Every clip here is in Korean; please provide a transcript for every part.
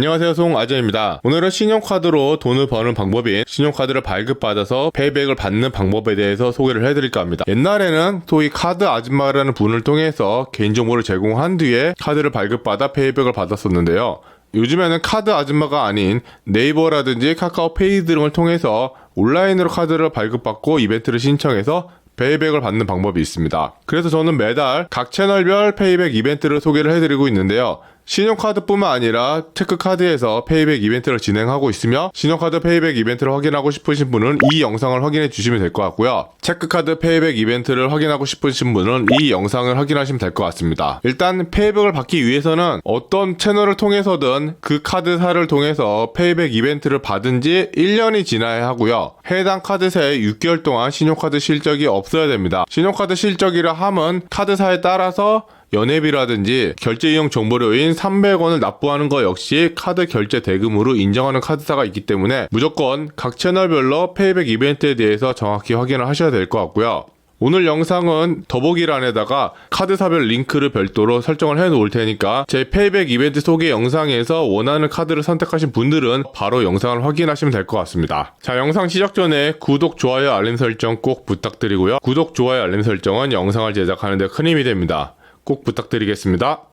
안녕하세요 송아재입니다 오늘은 신용카드로 돈을 버는 방법인 신용카드를 발급받아서 페이백을 받는 방법에 대해서 소개를 해드릴까 합니다 옛날에는 소위 카드 아줌마라는 분을 통해서 개인정보를 제공한 뒤에 카드를 발급받아 페이백을 받았었는데요 요즘에는 카드 아줌마가 아닌 네이버라든지 카카오페이 등을 통해서 온라인으로 카드를 발급받고 이벤트를 신청해서 페이백을 받는 방법이 있습니다. 그래서 저는 매달 각 채널별 페이백 이벤트를 소개를 해드리고 있는데요. 신용카드뿐만 아니라 체크카드에서 페이백 이벤트를 진행하고 있으며 신용카드 페이백 이벤트를 확인하고 싶으신 분은 이 영상을 확인해 주시면 될 것 같고요. 체크카드 페이백 이벤트를 확인하고 싶으신 분은 이 영상을 확인하시면 될 것 같습니다. 일단 페이백을 받기 위해서는 어떤 채널을 통해서든 그 카드사를 통해서 페이백 이벤트를 받은 지 1년이 지나야 하고요. 해당 카드사에 6개월 동안 신용카드 실적이 없어야 됩니다. 신용카드 실적이라 함은 카드사에 따라서 연회비라든지 결제 이용 정보료인 300원을 납부하는 것 역시 카드 결제 대금으로 인정하는 카드사가 있기 때문에 무조건 각 채널별로 페이백 이벤트에 대해서 정확히 확인을 하셔야 될 것 같고요. 오늘 영상은 더보기란에다가 카드사별 링크를 별도로 설정을 해 놓을 테니까 제 페이백 이벤트 소개 영상에서 원하는 카드를 선택하신 분들은 바로 영상을 확인하시면 될 것 같습니다. 자, 영상 시작 전에 구독, 좋아요, 알림 설정 꼭 부탁드리고요. 구독, 좋아요, 알림 설정은 영상을 제작하는 데 큰 힘이 됩니다. 꼭 부탁드리겠습니다.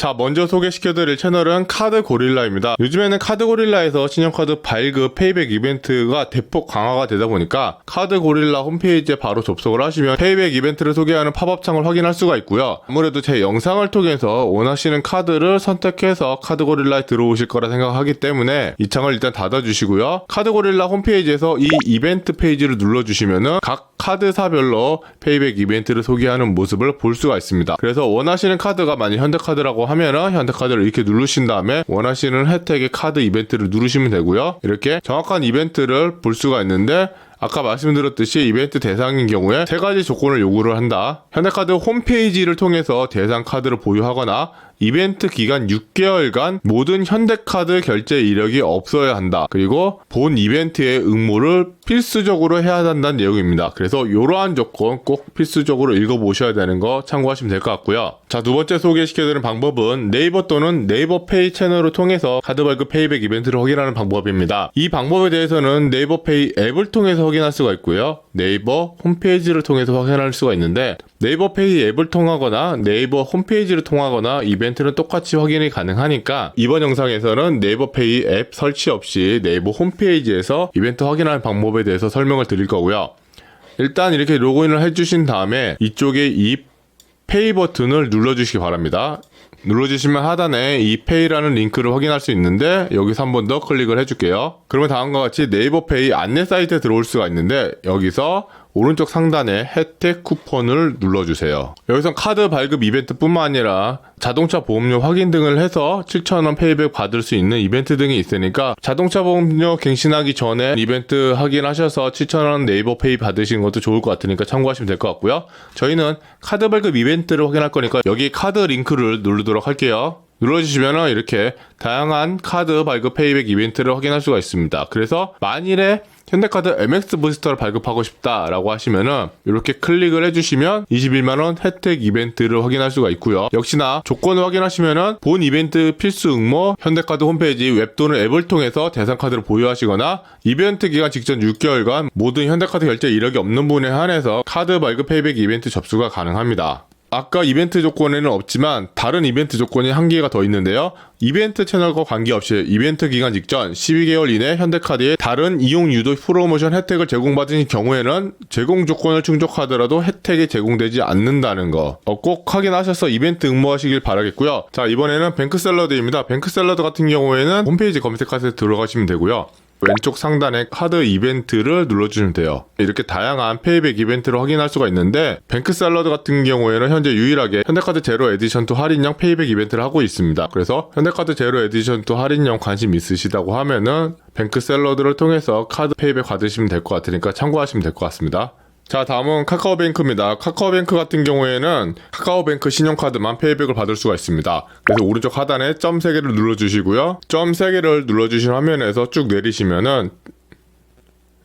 자, 먼저 소개시켜드릴 채널은 카드 고릴라입니다. 요즘에는 카드 고릴라에서 신용카드 발급 페이백 이벤트가 대폭 강화가 되다 보니까 카드 고릴라 홈페이지에 바로 접속을 하시면 페이백 이벤트를 소개하는 팝업 창을 확인할 수가 있고요. 아무래도 제 영상을 통해서 원하시는 카드를 선택해서 카드 고릴라에 들어오실 거라 생각하기 때문에 이 창을 일단 닫아주시고요. 카드 고릴라 홈페이지에서 이 이벤트 페이지를 눌러주시면은 각 카드사별로 페이백 이벤트를 소개하는 모습을 볼 수가 있습니다. 그래서 원하시는 카드가 만약 현대카드라고 하면은 현대카드를 이렇게 누르신 다음에 원하시는 혜택의 카드 이벤트를 누르시면 되고요. 이렇게 정확한 이벤트를 볼 수가 있는데 아까 말씀드렸듯이 이벤트 대상인 경우에 세 가지 조건을 요구를 한다. 현대카드 홈페이지를 통해서 대상 카드를 보유하거나 이벤트 기간 6개월간 모든 현대카드 결제 이력이 없어야 한다. 그리고 본 이벤트의 응모를 필수적으로 해야 한다는 내용입니다. 그래서 이러한 조건 꼭 필수적으로 읽어보셔야 되는 거 참고하시면 될 것 같고요. 자, 두 번째 소개시켜드리는 방법은 네이버 또는 네이버 페이 채널을 통해서 카드 발급 페이백 이벤트를 확인하는 방법입니다. 이 방법에 대해서는 네이버 페이 앱을 통해서 확인할 수가 있고요. 네이버 홈페이지를 통해서 확인할 수가 있는데 네이버 페이 앱을 통하거나 네이버 홈페이지를 통하거나 이벤트는 똑같이 확인이 가능하니까 이번 영상에서는 네이버 페이 앱 설치 없이 네이버 홈페이지에서 이벤트 확인하는 방법에 대해서 설명을 드릴 거고요. 일단 이렇게 로그인을 해주신 다음에 이쪽에 이 페이 버튼을 눌러주시기 바랍니다. 눌러주시면 하단에 이 페이라는 링크를 확인할 수 있는데 여기서 한 번 더 클릭을 해줄게요. 그러면 다음과 같이 네이버 페이 안내 사이트에 들어올 수가 있는데 여기서 오른쪽 상단에 혜택 쿠폰을 눌러주세요. 여기서 카드 발급 이벤트뿐만 아니라 자동차 보험료 확인 등을 해서 7,000원 페이백 받을 수 있는 이벤트 등이 있으니까 자동차 보험료 갱신하기 전에 이벤트 확인하셔서 7,000원 네이버 페이 받으시는 것도 좋을 것 같으니까 참고하시면 될 것 같고요. 저희는 카드 발급 이벤트를 확인할 거니까 여기 카드 링크를 누르도록 할게요. 눌러주시면 이렇게 다양한 카드 발급 페이백 이벤트를 확인할 수가 있습니다. 그래서 만일에 현대카드 MX 부스터를 발급하고 싶다라고 하시면은 이렇게 클릭을 해주시면 21만원 혜택 이벤트를 확인할 수가 있고요. 역시나 조건을 확인하시면은 본 이벤트 필수 응모 현대카드 홈페이지 웹 또는 앱을 통해서 대상 카드를 보유하시거나 이벤트 기간 직전 6개월간 모든 현대카드 결제 이력이 없는 분에 한해서 카드 발급 페이백 이벤트 접수가 가능합니다. 아까 이벤트 조건에는 없지만 다른 이벤트 조건이 한 개가 더 있는데요. 이벤트 채널과 관계없이 이벤트 기간 직전 12개월 이내 현대카드의 다른 이용 유도 프로모션 혜택을 제공받으신 경우에는 제공 조건을 충족하더라도 혜택이 제공되지 않는다는 거. 어, 꼭 확인하셔서 이벤트 응모하시길 바라겠고요. 자, 이번에는 뱅크샐러드입니다. 뱅크샐러드 같은 경우에는 홈페이지 검색하세요 들어가시면 되고요. 왼쪽 상단에 카드 이벤트를 눌러주시면 돼요. 이렇게 다양한 페이백 이벤트를 확인할 수가 있는데 뱅크 샐러드 같은 경우에는 현재 유일하게 현대카드 제로 에디션 2 할인형 페이백 이벤트를 하고 있습니다. 그래서 현대카드 제로 에디션 2 할인형 관심 있으시다고 하면은 뱅크 샐러드를 통해서 카드 페이백 받으시면 될 것 같으니까 참고하시면 될 것 같습니다. 자, 다음은 카카오뱅크입니다. 카카오뱅크 같은 경우에는 카카오뱅크 신용카드만 페이백을 받을 수가 있습니다. 그래서 오른쪽 하단에 점 3개를 눌러주시고요. 점 3개를 눌러주신 화면에서 쭉 내리시면은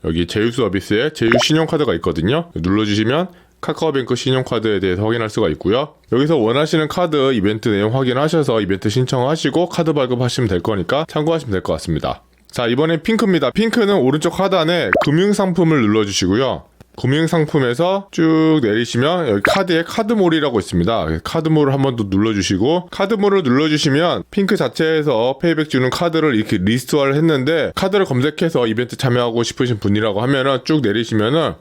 여기 제휴 서비스에 제휴 신용카드가 있거든요. 눌러주시면 카카오뱅크 신용카드에 대해서 확인할 수가 있고요. 여기서 원하시는 카드 이벤트 내용 확인하셔서 이벤트 신청하시고 카드 발급하시면 될 거니까 참고하시면 될 것 같습니다. 자, 이번엔 핑크입니다. 핑크는 오른쪽 하단에 금융상품을 눌러주시고요. 금융상품에서 쭉 내리시면 여기 카드에 카드몰이라고 있습니다. 카드몰을 한 번 더 눌러주시고 카드몰을 눌러주시면 핑크 자체에서 페이백 주는 카드를 이렇게 리스트화를 했는데 카드를 검색해서 이벤트 참여하고 싶으신 분이라고 하면은 쭉 내리시면은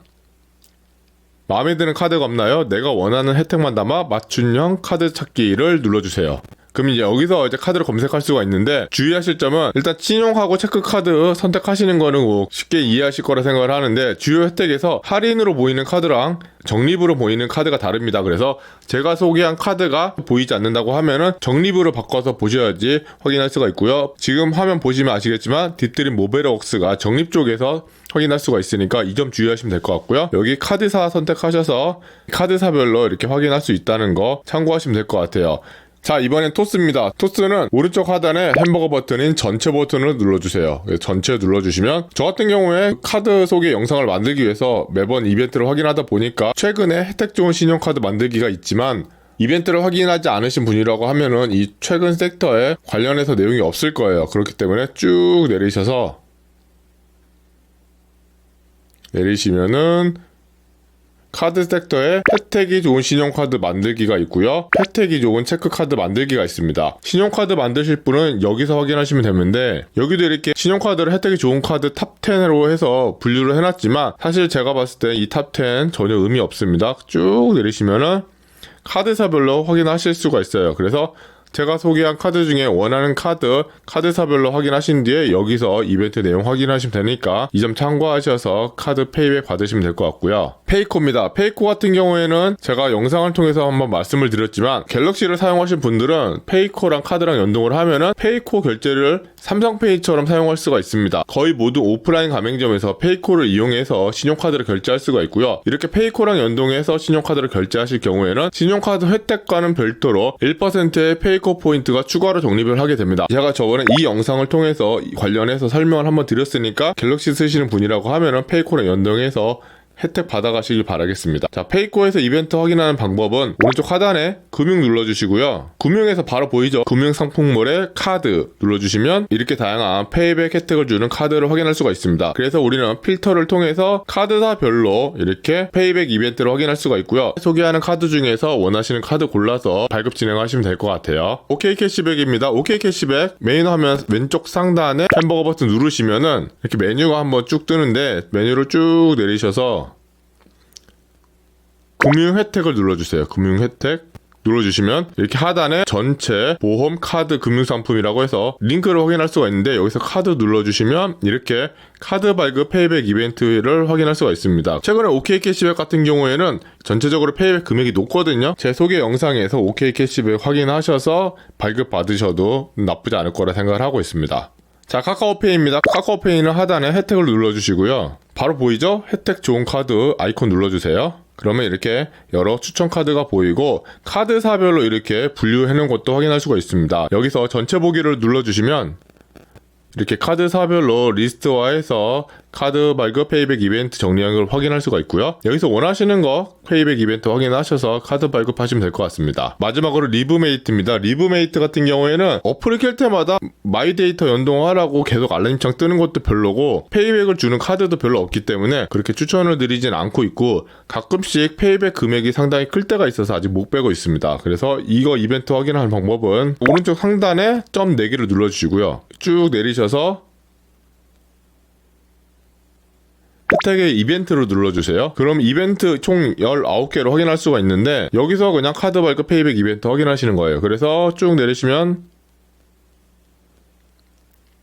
마음에 드는 카드가 없나요? 내가 원하는 혜택만 담아 맞춤형 카드 찾기를 눌러주세요. 그럼 이제 여기서 이제 카드를 검색할 수가 있는데 주의하실 점은 일단 신용하고 체크카드 선택하시는 거는 뭐 쉽게 이해하실 거라 생각을 하는데 주요 혜택에서 할인으로 보이는 카드랑 적립으로 보이는 카드가 다릅니다. 그래서 제가 소개한 카드가 보이지 않는다고 하면은 적립으로 바꿔서 보셔야지 확인할 수가 있고요. 지금 화면 보시면 아시겠지만 뒷드림 모베러웍스가 적립 쪽에서 확인할 수가 있으니까 이 점 주의하시면 될 것 같고요. 여기 카드사 선택하셔서 카드사별로 이렇게 확인할 수 있다는 거 참고하시면 될 것 같아요. 자 이번엔 토스입니다. 토스는 오른쪽 하단에 햄버거 버튼인 전체 버튼을 눌러주세요. 그래서 전체 눌러주시면 저 같은 경우에 카드 소개 영상을 만들기 위해서 매번 이벤트를 확인하다 보니까 최근에 혜택 좋은 신용카드 만들기가 있지만 이벤트를 확인하지 않으신 분이라고 하면은 이 최근 섹터에 관련해서 내용이 없을 거예요. 그렇기 때문에 쭉 내리셔서 내리시면은 카드 섹터에 혜택이 좋은 신용카드 만들기가 있고요. 혜택이 좋은 체크카드 만들기가 있습니다. 신용카드 만드실 분은 여기서 확인하시면 되는데 여기도 이렇게 신용카드를 혜택이 좋은 카드 탑 10으로 해서 분류를 해놨지만 사실 제가 봤을 때 이 탑 10 전혀 의미 없습니다. 쭉 내리시면은 카드사별로 확인하실 수가 있어요. 그래서 제가 소개한 카드 중에 원하는 카드, 카드사별로 확인하신 뒤에 여기서 이벤트 내용 확인하시면 되니까 이 점 참고하셔서 카드 페이백 받으시면 될 것 같고요. 페이코입니다. 페이코 같은 경우에는 제가 영상을 통해서 한번 말씀을 드렸지만 갤럭시를 사용하신 분들은 페이코랑 카드랑 연동을 하면은 페이코 결제를 삼성페이처럼 사용할 수가 있습니다. 거의 모두 오프라인 가맹점에서 페이코를 이용해서 신용카드를 결제할 수가 있고요. 이렇게 페이코랑 연동해서 신용카드를 결제하실 경우에는 신용카드 혜택과는 별도로 1%의 페이코 포인트가 추가로 적립을 하게 됩니다. 제가 저번에 이 영상을 통해서 관련해서 설명을 한번 드렸으니까 갤럭시 쓰시는 분이라고 하면은 페이코랑 연동해서 혜택 받아가시길 바라겠습니다. 자, 페이코에서 이벤트 확인하는 방법은 오른쪽 하단에 금융 눌러주시고요. 금융에서 바로 보이죠? 금융 상품몰에 카드 눌러주시면 이렇게 다양한 페이백 혜택을 주는 카드를 확인할 수가 있습니다. 그래서 우리는 필터를 통해서 카드사별로 이렇게 페이백 이벤트를 확인할 수가 있고요. 소개하는 카드 중에서 원하시는 카드 골라서 발급 진행하시면 될 것 같아요. OK 캐시백입니다. OK 캐시백 메인 화면 왼쪽 상단에 햄버거 버튼 누르시면은 이렇게 메뉴가 한번 쭉 뜨는데 메뉴를 쭉 내리셔서 금융 혜택을 눌러주세요. 금융 혜택. 눌러주시면 이렇게 하단에 전체 보험 카드 금융상품이라고 해서 링크를 확인할 수가 있는데 여기서 카드 눌러주시면 이렇게 카드 발급 페이백 이벤트를 확인할 수가 있습니다. 최근에 OK 캐시백 같은 경우에는 전체적으로 페이백 금액이 높거든요. 제 소개 영상에서 OK 캐시백 확인하셔서 발급 받으셔도 나쁘지 않을 거라 생각을 하고 있습니다. 자, 카카오페이입니다. 카카오페이는 하단에 혜택을 눌러주시고요. 바로 보이죠? 혜택 좋은 카드 아이콘 눌러주세요. 그러면 이렇게 여러 추천 카드가 보이고 카드사별로 이렇게 분류해 놓은 것도 확인할 수가 있습니다. 여기서 전체 보기를 눌러주시면 이렇게 카드사별로 리스트화해서 카드 발급 페이백 이벤트 정리한 걸 확인할 수가 있고요. 여기서 원하시는 거 페이백 이벤트 확인하셔서 카드 발급하시면 될 것 같습니다. 마지막으로 리브메이트입니다. 리브메이트 같은 경우에는 어플을 켤 때마다 마이 데이터 연동하라고 계속 알림창 뜨는 것도 별로고 페이백을 주는 카드도 별로 없기 때문에 그렇게 추천을 드리진 않고 있고 가끔씩 페이백 금액이 상당히 클 때가 있어서 아직 못 빼고 있습니다. 그래서 이거 이벤트 확인하는 방법은 오른쪽 상단에 점 4개를 눌러주시고요. 쭉 내리셔서 혜택의 이벤트로 눌러주세요. 그럼 이벤트 총 19개로 확인할 수가 있는데 여기서 그냥 카드 발급 페이백 이벤트 확인하시는 거예요. 그래서 쭉 내리시면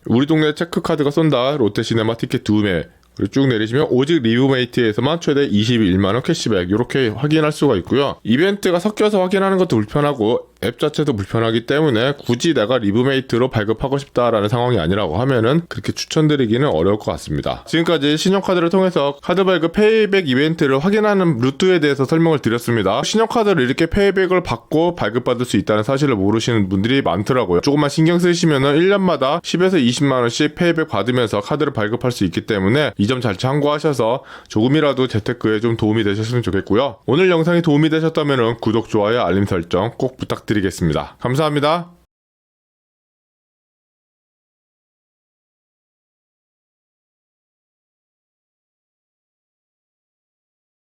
우리 동네 체크카드가 쏜다. 롯데 시네마 티켓 2매. 그리고 쭉 내리시면 오직 리브메이트에서만 최대 21만원 캐시백 이렇게 확인할 수가 있고요. 이벤트가 섞여서 확인하는 것도 불편하고 앱 자체도 불편하기 때문에 굳이 내가 리브메이트로 발급하고 싶다라는 상황이 아니라고 하면은 그렇게 추천드리기는 어려울 것 같습니다. 지금까지 신용카드를 통해서 카드 발급 페이백 이벤트를 확인하는 루트에 대해서 설명을 드렸습니다. 신용카드를 이렇게 페이백을 받고 발급받을 수 있다는 사실을 모르시는 분들이 많더라고요. 조금만 신경 쓰시면은 1년마다 10에서 20만 원씩 페이백 받으면서 카드를 발급할 수 있기 때문에 이 점 잘 참고하셔서 조금이라도 재테크에 좀 도움이 되셨으면 좋겠고요. 오늘 영상이 도움이 되셨다면 구독, 좋아요, 알림 설정 꼭 부탁 드리겠습니다. 감사합니다.